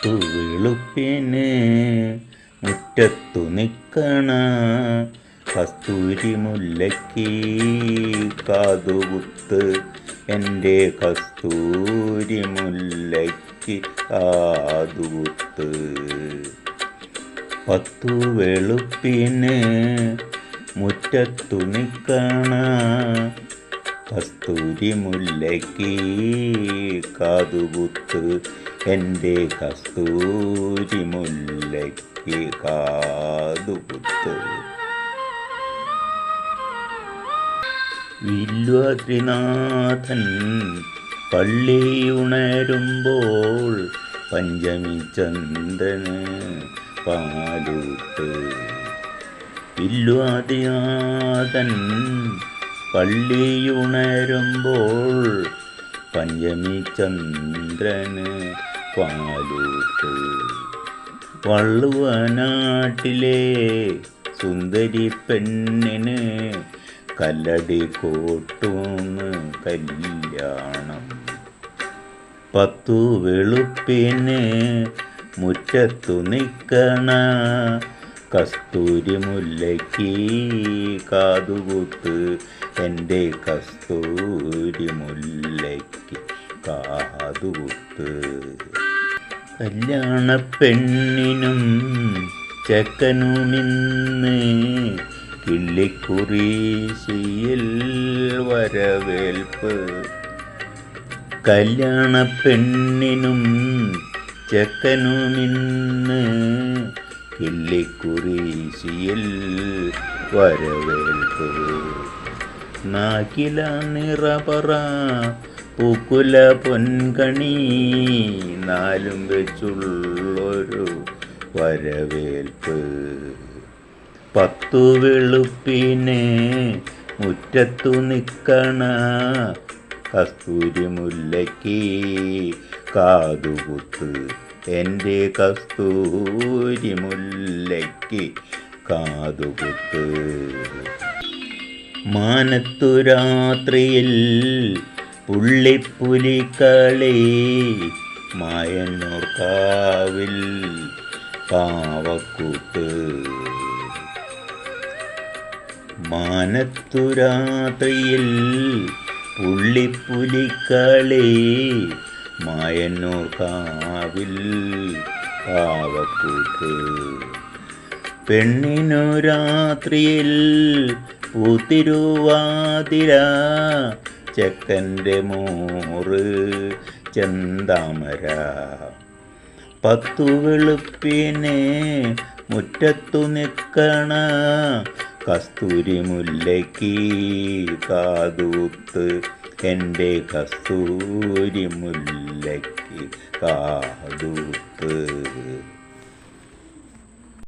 പത്തു വെളുപ്പിന് മുറ്റത്തു നിൽക്കണ കസ്തൂരി മുല്ലയ്ക്ക് കാതുകുത്ത് എന്റെ കസ്തൂരി മുല്ലയ്ക്ക് കാതുകുത്ത്. പത്തു വെളുപ്പിന് മുറ്റത്തു നിൽക്കണ കസ്തൂരി മുല്ലയ്ക്ക് കാതുകുത്ത് എന്റെ കസ്തൂരി മുല്ലയ്ക്ക് കാതുകുത്ത് വില്വാദ്രിനാഥൻ പള്ളിയുണരുമ്പോൾ പഞ്ചമി ചന്ദ്രന് പാലൂട്ട്. വില്വാദിനാഥൻ പള്ളിയുണരുമ്പോൾ പഞ്ചമി ചന്ദ്രന് പാലൂട്ട് വള്ളുവനാട്ടിലെ സുന്ദരി പെണ്ണിന് കല്ലടി കോട്ടൂന്ന് കല്യാണം. പത്തു വെളുപ്പിന് മുറ്റത്തു നിൽക്കണ കസ്തൂരി മുല്ലയ്ക്ക് കാതുകുത്ത് എന്റെ കസ്തൂരി മുല്ലയ്ക്ക് കാതുകുത്ത് കല്യാണ പെണ്ണിനും ചെക്കനുമിന്ന് കിള്ളിക്കുറീശിയിൽ വരവേൽപ്പ്. കല്യാണ പെണ്ണിനും ചെക്കനുമിന്ന് കിള്ളിക്കുറീശിയിൽ വരവേൽപ്പ്. നാക്കില നിറപറ പൂക്കുല പൊൻകണി നാലും വെച്ചുള്ളൊരു വരവേൽപ്പ്. പത്തു വെളുപ്പിനെ മുറ്റത്തു നിൽക്കണ കസ്തൂരി മുല്ലയ്ക്ക് കാതുകുത്ത് എന്റെ കസ്തൂരി മുല്ലയ്ക്ക് കാതുകുത്ത്. മാനത്തു രാത്രിയിൽ പുള്ളിപ്പുലിക്കളി മായന്നൂർക്കാവിൽ പാവക്കൂത്ത്. മാനത്തു രാത്രിയിൽ പുള്ളിപ്പുലിക്കളി മായന്നൂർക്കാവിൽ പാവക്കൂത്ത്. പെണ്ണിനു രാത്രിയിൽ പൂത്തിരുവാതിര ചെക്കന്റെ മോറ് ചെന്താമര. പത്തു വെളുപ്പിനെ മുറ്റത്തു നിൽക്കണ കസ്തൂരി മുല്ലയ്ക്ക് കാതൂത്ത് എന്റെ കസ്തൂരി മുല്ലയ്ക്ക് കാതൂത്ത്.